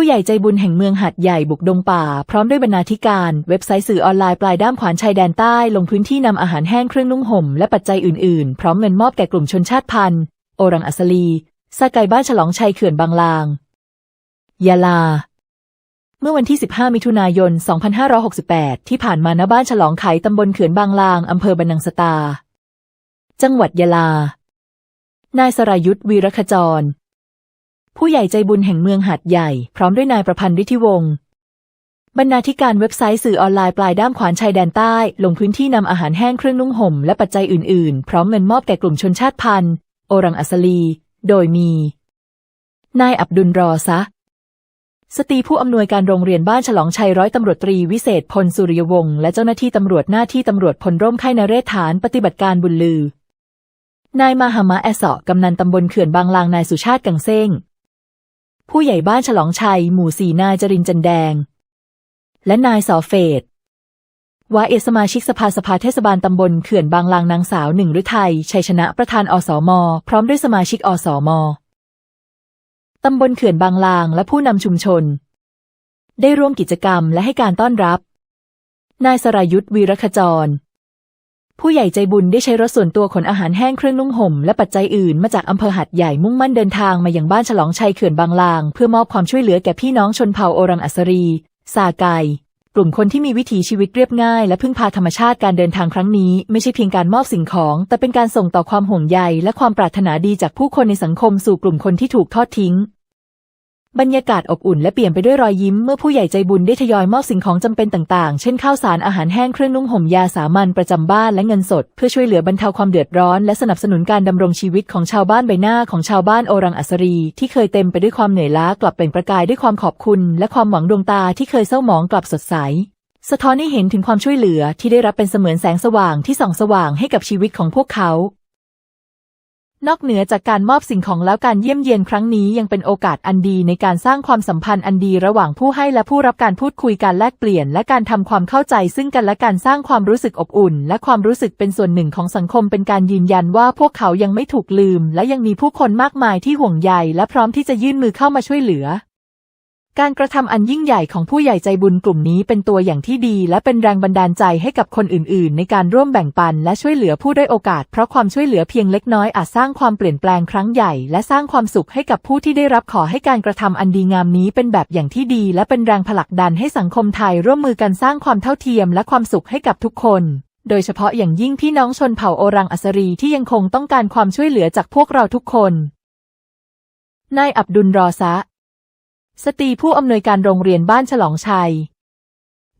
ู้ใหญ่ใจบุญแห่งเมืองหัดใหญ่บุกดงป่า พร้อมด้วยบรรณาธิการ เว็บไซต์สื่อออนไลน์ปลายด้ามขวานชายแดนใต้ลงพื้นที่นำอาหารแห้งเครื่องนุ่งห่มและปัจจัยอื่นๆ พร้อมเงินมอบแก่กลุ่มชนชาติพันธุ์ โอรังอัสลีซาไกบ้านฉลองชัยเขื่อนบางลาง ยาลา เมื่อวันที่ 15 มิถุนายน 2568 ที่ผ่านมาณบ้านฉลองไขตำบลเขื่อนบางลางอำเภอบันนังสตา จังหวัดยาลานายสรายุทธวีรขจร ผู้ใหญ่ใจบุญแห่งเมืองหาดใหญ่ พร้อมด้วยนายประพันธ์ฤทธิวงศ์บรรณาธิการเว็บไซต์สื่อออนไลน์ปลายด้ามขวานชายแดนใต้ ลงพื้นที่นำอาหารแห้งเครื่องนุ่งห่มและปัจจัยอื่น ๆ พร้อมเงินมอบแก่กลุ่มชนชาติพันธุ์ โอรังอัสลี โดยมีนายอับดุลรอซะ สตีผู้อำนวยการโรงเรียนบ้านฉลองชัยร้อยตำรวจตรีวิเศษพลสุริยวงศ์และเจ้าหน้าที่ตำรวจหน้าที่ตำรวจพลร่มไข่นเรศฐานปฏิบัติการบุญลือ นายมาหามะแอสเซาะกำนันตำบลเขื่อนบางลางนายสุชาติกังเซ้ง ผู้ใหญ่บ้านฉลองชัย หมู่สี่นายจรินจันแดง และนายสอเฟดวาเอสมาชิกสภาสภาเทศบาลตำบลเขื่อนบางลางนางสาวหนึ่งฤทัยชัยชนะประธานอสมพร้อมด้วยสมาชิกอสมตำบลเขื่อนบางลางและผู้นำชุมชน ได้ร่วมกิจกรรมและให้การต้อนรับ นายสรายุทธวีรขจร ผู้ใหญ่ใจบุญได้ใช้รถส่วนตัวขนอาหารแห้งเครื่องนุ่งห่มและปัจจัยอื่นมาจากอำเภอหัดใหญ่มุ่งมั่นเดินทางมายังบ้านฉลองชัยเขื่อนบางลาง เพื่อมอบความช่วยเหลือแก่พี่น้องชนเผ่าโอรังอัสรีซาไกกลุ่มคนที่มีวิถีชีวิตเรียบง่าย และพึ่งพาธรรมชาติการเดินทางครั้งนี้ ไม่ใช่เพียงการมอบสิ่งของ แต่เป็นการส่งต่อความห่วงใยและความปรารถนาดีจากผู้คนในสังคมสู่กลุ่มคนที่ถูกทอดทิ้ง บรรยากาศอบอุ่นและเปลี่ยมไปด้วยรอยยิ้มเมื่อผู้ใหญ่ใจบุญได้ทยอยมอบสิ่งของจำเป็นต่างๆ เช่นข้าวสารอาหารแห้งเครื่องนุ่งห่มยาสามัญประจำบ้านและเงินสด เพื่อช่วยเหลือบรรเทาความเดือดร้อน และสนับสนุนการดำรงชีวิตของชาวบ้านใบหน้าของชาวบ้านโอรังอัสรี ที่เคยเต็มไปด้วยความเหนื่อยล้ากลับเป็นประกายด้วยความขอบคุณ และความหวังดวงตาที่เคยเศร้าหมองกลับสดใสสะท้อนให้เห็นถึงความช่วยเหลือที่ได้รับเป็นเสมือนแสงสว่างที่ส่องสว่างให้กับชีวิตของพวกเขา นอกเหนือจากการมอบสิ่งของแล้วการเยี่ยมเยียนครั้งนี้ยังเป็นโอกาสอันดีในการสร้างความสัมพันธ์อันดีระหว่างผู้ให้และผู้รับการพูดคุยการแลกเปลี่ยน และการทำความเข้าใจซึ่งกันและการสร้างความรู้สึกอบอุ่น และความรู้สึกเป็นส่วนหนึ่งของสังคมเป็นการยืนยันว่าพวกเขายังไม่ถูกลืม และยังมีผู้คนมากมายที่ห่วงใยและพร้อมที่จะยื่นมือเข้ามาช่วยเหลือ การกระทำอันยิ่งใหญ่ของผู้ใหญ่ใจบุญกลุ่มนี้เป็นตัวอย่างที่ดี และเป็นแรงบันดาลใจให้กับคนอื่น ๆ ในการร่วมแบ่งปัน และช่วยเหลือผู้ด้อยโอกาส เพราะความช่วยเหลือเพียงเล็กน้อยอาจสร้างความเปลี่ยนแปลงครั้งใหญ่ และสร้างความสุขให้กับผู้ที่ได้รับขอให้การกระทำอันดีงามนี้เป็นแบบอย่างที่ดี และเป็นแรงผลักดันให้สังคมไทยร่วมมือกันสร้างความเท่าเทียม และความสุขให้กับทุกคนโดยเฉพาะอย่างยิ่งพี่น้องชนเผ่าโอรังอัสรีที่ยังคงต้องการความช่วยเหลือจากพวกเราทุกคน นายอับดุลรอซะ สตรีผู้อำนวยการโรงเรียนบ้านฉลองชัย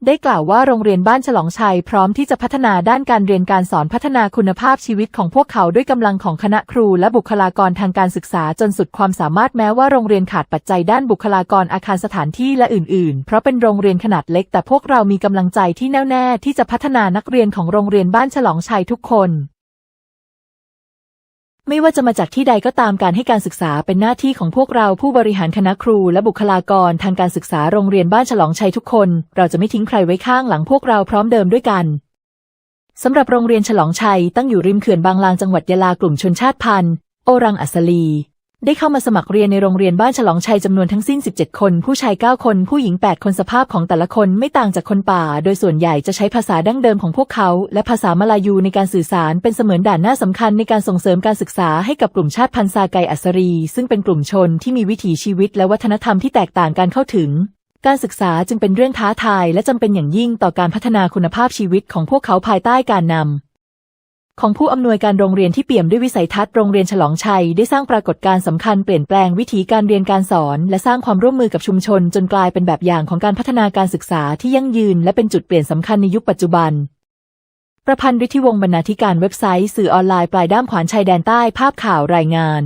ได้กล่าวว่าโรงเรียนบ้านฉลองชัยพร้อมที่จะพัฒนาด้านการเรียนการสอนพัฒนาคุณภาพชีวิตของพวกเขาด้วยกำลังของคณะครูและบุคลากรทางการศึกษาจนสุดความสามารถแม้ว่าโรงเรียนขาดปัจจัยด้านบุคลากรอาคารสถานที่และอื่น ๆ เพราะเป็นโรงเรียนขนาดเล็กแต่พวกเรามีกำลังใจที่แน่วแน่ที่จะพัฒนานักเรียนของโรงเรียนบ้านฉลองชัยทุกคน ไม่ว่าจะมาจากที่ใดก็ตามการให้การศึกษาเป็นหน้าที่ของพวกเราผู้บริหารคณะครูและบุคลากรทางการศึกษาโรงเรียนบ้านฉลองชัยทุกคน เราจะไม่ทิ้งใครไว้ข้างหลังพวกเราพร้อมเดิมด้วยกันสำหรับโรงเรียนฉลองชัยตั้งอยู่ริมเขื่อนบางลางจังหวัดยะลากลุ่มชนชาติพันธุ์ โอรังอัสลี ได้เข้ามาสมัครเรียนในโรงเรียนบ้านฉลองชัยจำนวนทั้งสิ้น 17 คน ผู้ชาย 9 คน ผู้หญิง 8 คนสภาพของแต่ละคนไม่ต่างจากคนป่า โดยส่วนใหญ่จะใช้ภาษาดั้งเดิมของพวกเขา และภาษามลายูในการสื่อสารเป็นเสมือนด่านหน้าสำคัญในการส่งเสริมการศึกษาให้กับกลุ่มชาติพันธุ์ซาไกอัสรี ซึ่งเป็นกลุ่มชนที่มีวิถีชีวิตและวัฒนธรรมที่แตกต่างกันเข้าถึง การศึกษาจึงเป็นเรื่องท้าทายและจำเป็นอย่างยิ่งต่อการพัฒนาคุณภาพชีวิตของพวกเขาภายใต้การนำ ของผู้อำนวยการโรงเรียนที่เปี่ยมด้วยวิสัยทัศน์โรงเรียนฉลองชัย ได้สร้างปรากฏการณ์สำคัญเปลี่ยนแปลงวิธีการเรียนการสอน และสร้างความร่วมมือกับชุมชน จนกลายเป็นแบบอย่างของการพัฒนาการศึกษาที่ยั่งยืน และเป็นจุดเปลี่ยนสำคัญในยุคปัจจุบัน ประพันธ์ฤทธิวงศ์บรรณาธิการเว็บไซต์ สื่อออนไลน์ปลายด้ามขวานชายแดนใต้ภาพข่าวรายงาน